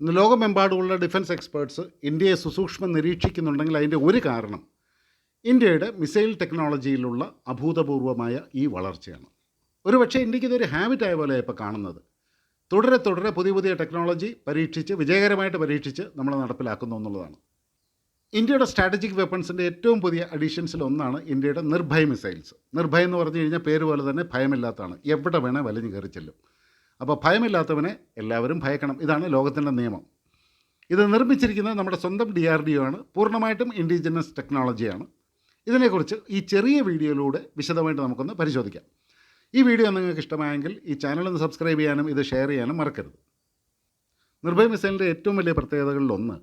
ഇന്ന് ലോകമെമ്പാടുമുള്ള defence experts ഇന്ത്യയെ സുസൂക്ഷ്മം നിരീക്ഷിക്കുന്നുണ്ടെങ്കിൽ അതിന്റെ ഒരു കാരണം ഇന്ത്യയുടെ മിസൈൽ ടെക്നോളജിയിലുള്ള അഭൂതപൂർവമായ ഈ വളർച്ചയാണ്. ഒരുപക്ഷെ ഇന്ത്യയ്ക്ക് ഇതൊരു ഹാബിറ്റ് ആയ പോലെ ഇപ്പോൾ കാണുന്നത്. തുടരെ തുടരെ പുതിയ പുതിയ ടെക്നോളജി പരീക്ഷിച്ച് വിജയകരമായിട്ട് പരീക്ഷിച്ച് നമ്മൾ നടപ്പിലാക്കുന്നു എന്നുള്ളതാണ്. ഇന്ത്യയുടെ സ്ട്രാറ്റജിക് വെപ്പൺസിന്റെ ഏറ്റവും പുതിയ അഡീഷൻസിൽ ഒന്നാണ് ഇന്ത്യയുടെ നിർഭയ മിസൈൽസ് നിർഭയം എന്ന് പറഞ്ഞു കഴിഞ്ഞാൽ പേര് പോലെ തന്നെ ഭയമില്ലാത്തതാണ്. എവിടെ വേണേൽ വലിഞ്ഞു കയറി ചെല്ലും. അപ്പോൾ ഭയമില്ലാത്തവനെ എല്ലാവരും ഭയക്കണം. ഇതാണ് ലോകത്തിന്റെ നിയമം. ഇത് നിർമ്മിച്ചിരിക്കുന്നത് നമ്മുടെ സ്വന്തം ഡി ആർ ഡി ഒ ആണ്. പൂർണമായിട്ടും ഇൻഡിജിനസ് ടെക്നോളജിയാണ് ഇതിനെക്കുറിച്ച് ഈ ചെറിയ വീഡിയോയിലൂടെ വിശദമായിട്ട് നമുക്കൊന്ന് പരിശോധിക്കാം. ഈ വീഡിയോ നിങ്ങൾക്ക് ഇഷ്ടമായെങ്കിൽ ഈ ചാനൽ ഒന്ന് സബ്സ്ക്രൈബ് ചെയ്യാനും ഇത് ഷെയർ ചെയ്യാനും മറക്കരുത്. നിർഭയ മിസൈലിന്റെ ഏറ്റവും വലിയ പ്രത്യേകതകളിലൊന്ന്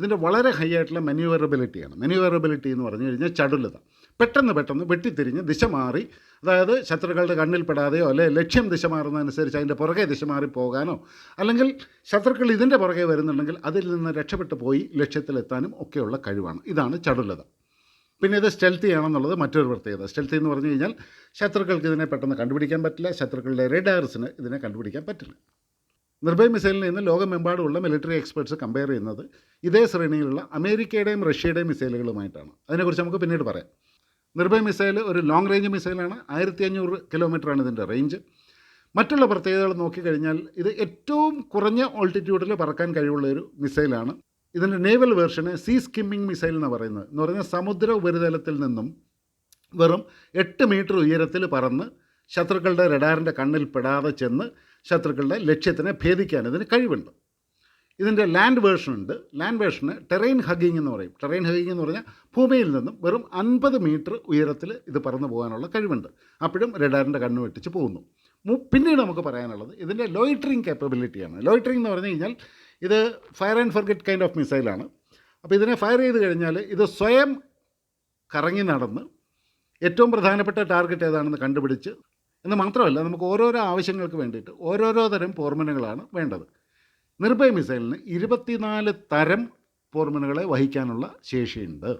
ഇതിന്റെ വളരെ ഹൈ ആയിട്ടുള്ള മെന്യൂവറബിലിറ്റിയാണ് മെന്യൂവറബിലിറ്റി എന്ന് പറഞ്ഞു കഴിഞ്ഞാൽ ചടുലത. പെട്ടെന്ന് പെട്ടെന്ന് വെട്ടിത്തിരിഞ്ഞ് ദിശ മാറി അതായത് ശത്രുക്കളുടെ കണ്ണിൽപ്പെടാതെയോ അല്ലെ ലക്ഷ്യം ദിശ മാറുന്നതനുസരിച്ച് അതിന്റെ പുറകെ ദിശ മാറി പോകാനോ അല്ലെങ്കിൽ ശത്രുക്കൾ ഇതിന്റെ പുറകെ വരുന്നുണ്ടെങ്കിൽ അതിൽ നിന്ന് രക്ഷപ്പെട്ടു പോയി ലക്ഷ്യത്തിലെത്താനും ഒക്കെയുള്ള കഴിവാണ്. ഇതാണ് ചടുലത. പിന്നെ ഇത് സ്റ്റെൽത്തി ആണെന്നുള്ളത് മറ്റൊരു പ്രത്യേകത. സ്റ്റെൽത്തി എന്ന് പറഞ്ഞു കഴിഞ്ഞാൽ ശത്രുക്കൾക്ക് ഇതിനെ പെട്ടെന്ന് കണ്ടുപിടിക്കാൻ പറ്റില്ല. ശത്രുക്കളുടെ റെഡാർസിന് ഇതിനെ കണ്ടുപിടിക്കാൻ പറ്റില്ല. നിർഭയ് മിസൈലിൽ നിന്ന് ലോകമെമ്പാടുമുള്ള മിലിറ്ററി എക്സ്പെർട്സ് കമ്പയർ ചെയ്യുന്നത് ഇതേ ശ്രേണിയിലുള്ള അമേരിക്കയുടെയും റഷ്യയുടെയും മിസൈലുകളുമായിട്ടാണ്. അതിനെക്കുറിച്ച് നമുക്ക് പിന്നീട് പറയാം. നിർഭയ മിസൈൽ ഒരു ലോങ് റേഞ്ച് മിസൈലാണ്. ആയിരത്തി അഞ്ഞൂറ് കിലോമീറ്ററാണ് ഇതിന്റെ റേഞ്ച് മറ്റുള്ള പ്രത്യേകതകൾ നോക്കിക്കഴിഞ്ഞാൽ ഇത് ഏറ്റവും കുറഞ്ഞ ഓൾട്ടിറ്റ്യൂഡിൽ പറക്കാൻ കഴിവുള്ള ഒരു മിസൈലാണ്. ഇതിന്റെ നേവൽ വേർഷന് സീ സ്കിമ്മിംഗ് മിസൈൽ എന്ന് പറയുന്നത്. എന്ന് പറഞ്ഞാൽ സമുദ്ര ഉപരിതലത്തിൽ നിന്നും വെറും എട്ട് മീറ്റർ ഉയരത്തിൽ പറന്ന് ശത്രുക്കളുടെ റഡാറിന്റെ കണ്ണിൽ പെടാതെ ചെന്ന് ശത്രുക്കളുടെ ലക്ഷ്യത്തിനെ ഭേദിക്കാൻ ഇതിന് കഴിവുണ്ട്. ഇതിന്റെ ലാൻഡ് വേർഷൻ ഉണ്ട്. ലാൻഡ് വേർഷന് ടെറൈൻ ഹഗ്ഗിങ് എന്ന് പറയും. ടെറൈൻ ഹഗ്ഗിങ് എന്ന് പറഞ്ഞാൽ ഭൂമിയിൽ നിന്നും വെറും അൻപത് മീറ്റർ ഉയരത്തിൽ ഇത് പറന്നു പോകാനുള്ള കഴിവുണ്ട്. അപ്പോഴും റഡാറിന്റെ കണ്ണ് വെട്ടിച്ച് പോകുന്നു. പിന്നീട് നമുക്ക് പറയാനുള്ളത് ഇതിന്റെ ലോയിറ്ററിങ് കേപ്പബിലിറ്റിയാണ് ലോയിറ്ററിങ് എന്ന് പറഞ്ഞു കഴിഞ്ഞാൽ ഇത് fire and forget kind of മിസൈലാണ് അപ്പോൾ ഇതിനെ ഫയർ ചെയ്ത് കഴിഞ്ഞാൽ ഇത് സ്വയം കറങ്ങി നടന്ന് ഏറ്റവും പ്രധാനപ്പെട്ട ടാർഗറ്റ് ഏതാണെന്ന് കണ്ടുപിടിച്ച് എന്ന് മാത്രമല്ല നമുക്ക് ഓരോരോ ആവശ്യങ്ങൾക്ക് വേണ്ടിയിട്ട് ഓരോരോ തരം പോർമനുകളാണ് വേണ്ടത്. നിർഭയ മിസൈലിന് ഇരുപത്തിനാല് തരം പോർമനുകളെ വഹിക്കാനുള്ള ശേഷിയുണ്ട്.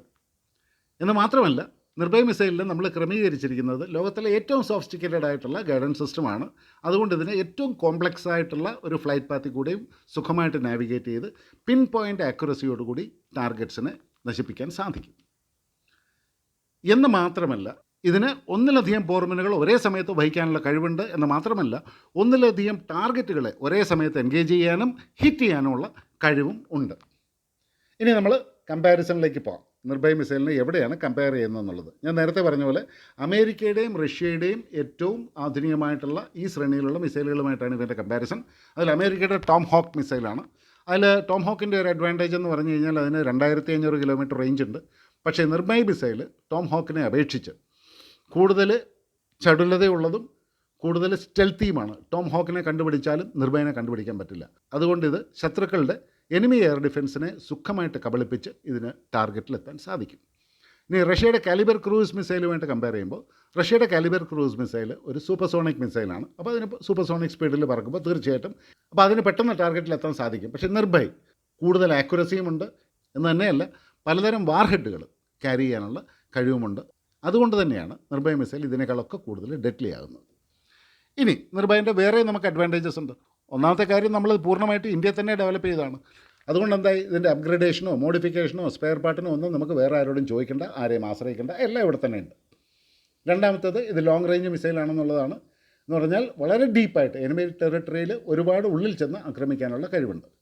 എന്ന് മാത്രമല്ല നിർഭയ മിസൈലിൽ നമ്മൾ ക്രമീകരിച്ചിരിക്കുന്നത് ലോകത്തിലെ ഏറ്റവും സോഫിസ്റ്റിക്കേറ്റഡ് ആയിട്ടുള്ള ഗൈഡൻസ് സിസ്റ്റമാണ് അതുകൊണ്ട് ഇതിനെ ഏറ്റവും കോംപ്ലക്സ് ആയിട്ടുള്ള ഒരു ഫ്ലൈറ്റ് പാത്തിൽ കൂടിയും സുഖമായിട്ട് നാവിഗേറ്റ് ചെയ്ത് പിൻ പോയിന്റ് ആക്യുറസിയോടുകൂടി ടാർഗറ്റ്സിനെ നശിപ്പിക്കാൻ സാധിക്കും. എന്ന് മാത്രമല്ല ഇതിന് ഒന്നിലധികം പോർമിനുകൾ ഒരേ സമയത്ത് വഹിക്കാനുള്ള കഴിവുണ്ട് എന്ന് മാത്രമല്ല ഒന്നിലധികം ടാർഗറ്റുകളെ ഒരേ സമയത്ത് എൻഗേജ് ചെയ്യാനും ഹിറ്റ് ചെയ്യാനുമുള്ള കഴിവും ഉണ്ട്. ഇനി നമ്മൾ കമ്പാരിസണിലേക്ക് പോകാം. നിർഭയ മിസൈലിനെ എവിടെയാണ് കമ്പയർ ചെയ്യുന്നതെന്നുള്ളത് ഞാൻ നേരത്തെ പറഞ്ഞ പോലെ അമേരിക്കയുടെയും റഷ്യയുടെയും ഏറ്റവും ആധുനികമായിട്ടുള്ള ഈ ശ്രേണിയിലുള്ള മിസൈലുകളുമായിട്ടാണ് ഇതിന്റെ കമ്പാരിസൺ അതിൽ അമേരിക്കയുടെ ടോം ഹോക്ക് മിസൈലാണ്. അതിൽ ടോം ഹോക്കിന്റെ ഒരു അഡ്വാന്റേജ് എന്ന് പറഞ്ഞു കഴിഞ്ഞാൽ അതിന് രണ്ടായിരത്തി അഞ്ഞൂറ് കിലോമീറ്റർ റേഞ്ച് ഉണ്ട്. പക്ഷേ നിർഭയ മിസൈൽ ടോം ഹോക്കിനെ അപേക്ഷിച്ച് കൂടുതൽ ചടുലതയുള്ളതും കൂടുതൽ സ്റ്റെൽത്തിയുമാണ് ടോം ഹോക്കിനെ കണ്ടുപിടിച്ചാലും നിർഭയനെ കണ്ടുപിടിക്കാൻ പറ്റില്ല. അതുകൊണ്ട് ഇത് ശത്രുക്കളുടെ എനിമി എയർ ഡിഫൻസിനെ സുഖമായിട്ട് കബളിപ്പിച്ച് ഇതിന് ടാർഗറ്റിലെത്താൻ സാധിക്കും. ഇനി റഷ്യയുടെ കാലിബർ ക്രൂസ് മിസൈലുമായിട്ട് കമ്പയർ ചെയ്യുമ്പോൾ റഷ്യയുടെ കാലിബർ ക്രൂസ് മിസൈൽ ഒരു സൂപ്പർസോണിക് മിസൈലാണ്. അപ്പോൾ അതിന് സൂപ്പർസോണിക് സ്പീഡിൽ പറക്കുമ്പോൾ തീർച്ചയായിട്ടും അപ്പോൾ അതിന് പെട്ടെന്ന് ടാർഗറ്റിലെത്താൻ സാധിക്കും. പക്ഷേ നിർഭയ് കൂടുതൽ ആക്യുറസിയുമുണ്ട് എന്ന് തന്നെയല്ല പലതരം വാർഹെഡുകൾ ക്യാരി ചെയ്യാനുള്ള കഴിവുമുണ്ട്. അതുകൊണ്ട് തന്നെയാണ് നിർഭയ മിസൈൽ ഇതിനേക്കാളൊക്കെ കൂടുതൽ ഡെഡ്ലി ആകുന്നത്. ഇനി നിർഭയന്റെ വേറെ നമുക്ക് അഡ്വാന്റേജസ് ഉണ്ട്. ഒന്നാമത്തെ കാര്യം നമ്മൾ പൂർണമായിട്ട് ഇന്ത്യ തന്നെ ഡെവലപ്പ് ചെയ്തതാണ്. അതുകൊണ്ട് എന്തായി? ഇതിന്റെ അപ്ഗ്രഡേഷനോ മോഡിഫിക്കേഷനോ സ്പെയർ പാർട്ടിനോ ഒന്നും നമുക്ക് വേറെ ആരോടും ചോദിക്കേണ്ട ആരെയും ആശ്രയിക്കേണ്ട എല്ലാം ഇവിടെ തന്നെ ഉണ്ട്. രണ്ടാമത്തേത് ഇത് ലോങ് റേഞ്ച് മിസൈലാണെന്നുള്ളതാണ് എന്ന് പറഞ്ഞാൽ വളരെ ഡീപ്പായിട്ട് എനിമി ടെറിട്ടറിയിൽ ഒരുപാട് ഉള്ളിൽ ചെന്ന് ആക്രമിക്കാനുള്ള കഴിവുണ്ട്.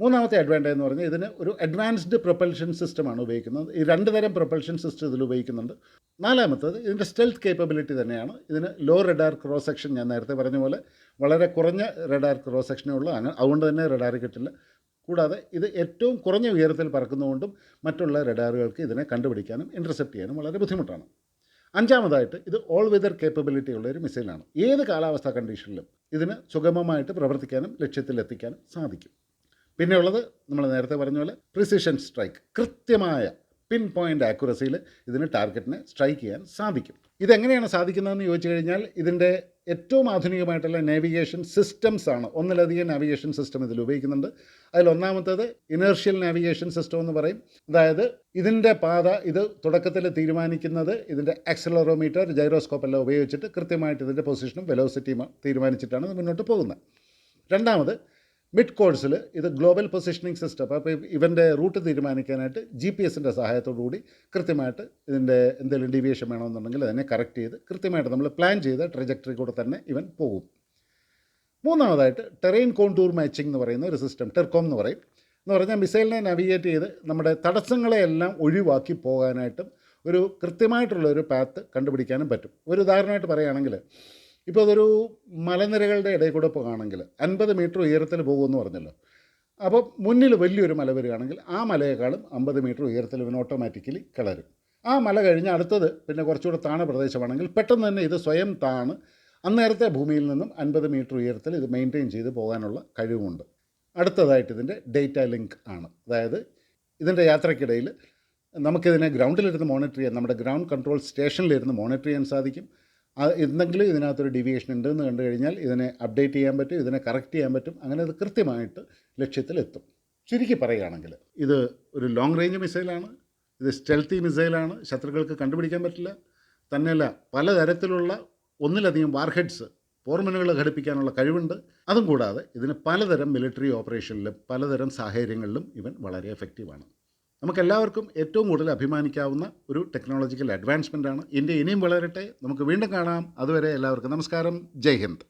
മൂന്നാമത്തെ അഡ്വാന്റേജ് എന്ന് പറഞ്ഞാൽ ഇതിന് ഒരു അഡ്വാൻസ്ഡ് പ്രൊപ്പൽഷൻ സിസ്റ്റമാണ് ഉപയോഗിക്കുന്നത്. ഈ രണ്ട് തരം പ്രൊപ്പൽഷൻ സിസ്റ്റം ഇതിൽ ഉപയോഗിക്കുന്നുണ്ട്. നാലാമത്തത് ഇതിന്റെ സ്റ്റെൽത്ത് കേപ്പബിലിറ്റി തന്നെയാണ്. ഇതിന് ലോ റെഡാർ ക്രോസ് സെക്ഷൻ ഞാൻ നേരത്തെ പറഞ്ഞ പോലെ വളരെ കുറഞ്ഞ റെഡാർ ക്രോസ് സെക്ഷനേ ഉള്ളൂ അതുകൊണ്ട് തന്നെ റെഡാർ കിട്ടില്ല. കൂടാതെ ഇത് ഏറ്റവും കുറഞ്ഞ ഉയരത്തിൽ പറക്കുന്നതുകൊണ്ടും മറ്റുള്ള റെഡാറുകൾക്ക് ഇതിനെ കണ്ടുപിടിക്കാനും ഇന്റർസെപ്റ്റ് ചെയ്യാനും വളരെ ബുദ്ധിമുട്ടാണ്. അഞ്ചാമതായിട്ട് ഇത് ഓൾ വെതർ കേപ്പബിലിറ്റി ഉള്ള ഒരു മിസൈലാണ് ഏത് കാലാവസ്ഥാ കണ്ടീഷനിലും ഇതിന് സുഗമമായിട്ട് പ്രവർത്തിക്കാനും ലക്ഷ്യത്തിലെത്തിക്കാനും സാധിക്കും. പിന്നെയുള്ളത് നമ്മൾ നേരത്തെ പറഞ്ഞ പോലെ പ്രിസിഷൻ സ്ട്രൈക്ക് കൃത്യമായ പിൻ പോയിന്റ് ആക്യുറസിയിൽ ഇതിന് ടാർഗറ്റിനെ സ്ട്രൈക്ക് ചെയ്യാൻ സാധിക്കും. ഇതെങ്ങനെയാണ് സാധിക്കുന്നതെന്ന് ചോദിച്ചു കഴിഞ്ഞാൽ ഇതിന്റെ ഏറ്റവും ആധുനികമായിട്ടുള്ള നാവിഗേഷൻ സിസ്റ്റംസ് ആണ്. ഒന്നിലധികം നാവിഗേഷൻ സിസ്റ്റം ഇതിൽ ഉപയോഗിക്കുന്നുണ്ട്. അതിൽ ഒന്നാമത്തേത് ഇനേർഷ്യൽ നാവിഗേഷൻ സിസ്റ്റം എന്ന് പറയും. അതായത് ഇതിന്റെ പാത ഇത് തുടക്കത്തിൽ തീരുമാനിക്കുന്നത് ഇതിന്റെ ആക്സലറോമീറ്റർ ജൈറോസ്കോപ്പ് എല്ലാം ഉപയോഗിച്ചിട്ട് കൃത്യമായിട്ട് ഇതിന്റെ പൊസിഷനും വെലോസിറ്റിയും തീരുമാനിച്ചിട്ടാണ് മുന്നോട്ട് പോകുന്നത്. രണ്ടാമത് മിഡ് കോഴ്സിൽ ഇത് ഗ്ലോബൽ പൊസിഷനിങ് സിസ്റ്റം അപ്പോൾ ഇവന്റെ റൂട്ട് തീരുമാനിക്കാനായിട്ട് ജി പി എസിന്റെ സഹായത്തോടു കൂടി കൃത്യമായിട്ട് ഇതിന്റെ എന്തെങ്കിലും ഡീവിയേഷൻ വേണമെന്നുണ്ടെങ്കിൽ അതിനെ കറക്റ്റ് ചെയ്ത് കൃത്യമായിട്ട് നമ്മൾ പ്ലാൻ ചെയ്ത ട്രജക്ടറി കൂടെ തന്നെ ഇവൻ പോകും. മൂന്നാമതായിട്ട് ടെറൈൻ കോണ്ടൂർ മാച്ചിങ് എന്ന് പറയുന്ന ഒരു സിസ്റ്റം ടെർക്കോം എന്ന് പറയും. എന്ന് പറഞ്ഞാൽ മിസൈലിനെ നാവിഗേറ്റ് ചെയ്ത് നമ്മുടെ തടസ്സങ്ങളെയെല്ലാം ഒഴിവാക്കി പോകാനായിട്ടും ഒരു കൃത്യമായിട്ടുള്ള ഒരു പാത്ത് കണ്ടുപിടിക്കാനും പറ്റും. ഒരു ഉദാഹരണമായിട്ട് പറയുകയാണെങ്കിൽ ഇപ്പോൾ അതൊരു മലനിരകളുടെ ഇടയിൽ കൂടെ പോകുകയാണെങ്കിൽ അൻപത് മീറ്റർ ഉയരത്തിൽ പോകുമെന്ന് പറഞ്ഞല്ലോ. അപ്പോൾ മുന്നിൽ വലിയൊരു മല വരികയാണെങ്കിൽ ആ മലയേക്കാളും അമ്പത് മീറ്റർ ഉയരത്തിൽ ഇവൻ ഓട്ടോമാറ്റിക്കലി കിളരും. ആ മല കഴിഞ്ഞ് അടുത്തത് പിന്നെ കുറച്ചുകൂടെ താണ പ്രദേശമാണെങ്കിൽ പെട്ടെന്ന് തന്നെ ഇത് സ്വയം താണ്. അന്നേരത്തെ ഭൂമിയിൽ നിന്നും അൻപത് മീറ്റർ ഉയരത്തിൽ ഇത് മെയിന്റെയിൻ ചെയ്ത് പോകാനുള്ള കഴിവുമുണ്ട്. അടുത്തതായിട്ട് ഇതിന്റെ ഡേറ്റ ലിങ്ക് ആണ്. അതായത് ഇതിന്റെ യാത്രക്കിടയിൽ നമുക്കിതിനെ ഗ്രൗണ്ടിലിരുന്ന് മോണിറ്റർ ചെയ്യാൻ നമ്മുടെ ഗ്രൗണ്ട് കൺട്രോൾ സ്റ്റേഷനിലിരുന്ന് മോണിറ്റർ ചെയ്യാൻ സാധിക്കും. എന്തെങ്കിലും ഇതിനകത്തൊരു ഡീവിയേഷൻ ഉണ്ടെന്ന് കണ്ടു കഴിഞ്ഞാൽ ഇതിനെ അപ്ഡേറ്റ് ചെയ്യാൻ പറ്റും ഇതിനെ കറക്റ്റ് ചെയ്യാൻ പറ്റും. അങ്ങനെ അത് കൃത്യമായിട്ട് ലക്ഷ്യത്തിലെത്തും. ചുരുക്കി പറയുകയാണെങ്കിൽ ഇത് ഒരു ലോങ് റേഞ്ച് മിസൈലാണ് ഇത് സ്റ്റെൽത്തി മിസൈലാണ് ശത്രുക്കൾക്ക് കണ്ടുപിടിക്കാൻ പറ്റില്ല. തന്നെയല്ല പലതരത്തിലുള്ള ഒന്നിലധികം വാർഹെഡ്സ് പോർമനുകൾ ഘടിപ്പിക്കാനുള്ള കഴിവുണ്ട്. അതും കൂടാതെ ഇതിന് പലതരം മിലിറ്ററി ഓപ്പറേഷനിലും പലതരം സാഹചര്യങ്ങളിലും ഇവൻ വളരെ എഫക്റ്റീവാണ് നമുക്കെല്ലാവർക്കും ഏറ്റവും കൂടുതൽ അഭിമാനിക്കാവുന്ന ഒരു ടെക്നോളജിക്കൽ അഡ്വാൻസ്മെന്റ് ആണ്. ഇന്ത്യ ഇനിയും വളരട്ടെ. നമുക്ക് വീണ്ടും കാണാം. അതുവരെ എല്ലാവർക്കും നമസ്കാരം. ജയ് ഹിന്ദ്.